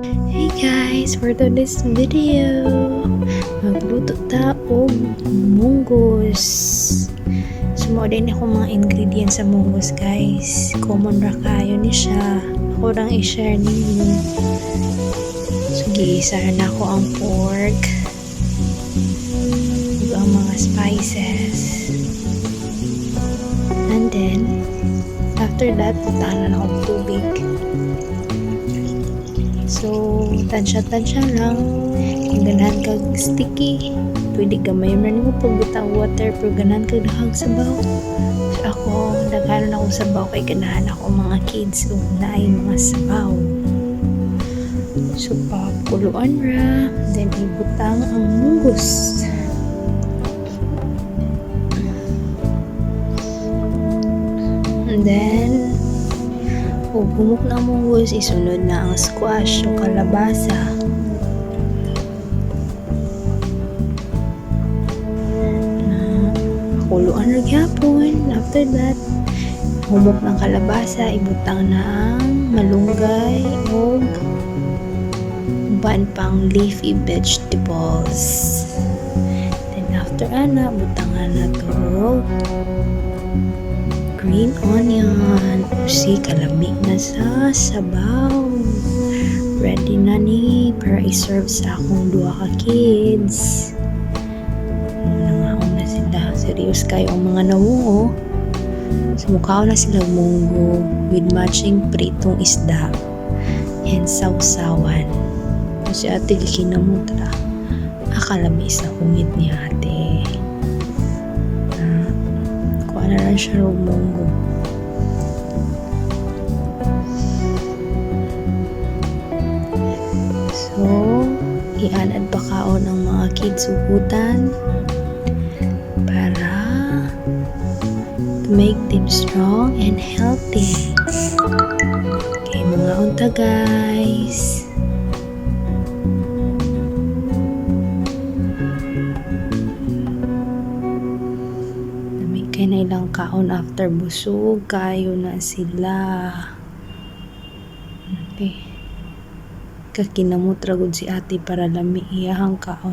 Hey guys, for today's video, magluto ta og munggos. Sumo din ako mga ingredients sa munggos guys. Common ra kayo ni siya. Ako lang i-share ninyo. So, na ako ang pork. Ang mga spices. And then, after that, puntahan na akong tubig. So, tansya-tansya lang. Kung ganahan kag sticky, pwede gamay man mo pag butang water, pero ganahan kag dahag sabaw. So, ako, daghanon ako sabaw kay ganahan ako mga kids o naay mga sabaw. So, papuluan ra, then ibutang ang munggos. And then, bumuk na munggos, isunod na ang squash o kalabasa. Na kuluan ra gyapon. After that, humok ng kalabasa, ibutang na ang malunggay o uban pang leafy vegetables. Then after ana, butangan na to green onion. Si kalami na sa sabaw. Ready na ni para i-serve sa akong duha ka kids. Nangaon na sila. Serious kayo ang mga nawungo. Sumukhaw na sila munggo with matching pritong isda and sausawan. Si ate gikinamutra. Akalami sa kungit ni ate. Siya raw munggo. So, ianad pa kaon ang mga kids ugutan para to make them strong and healthy. Okay, mga unta guys. Kay na ilang kaon after busog, kayo na sila. Okay. Kakinamot ra gud si ate para lami iyahang kaon.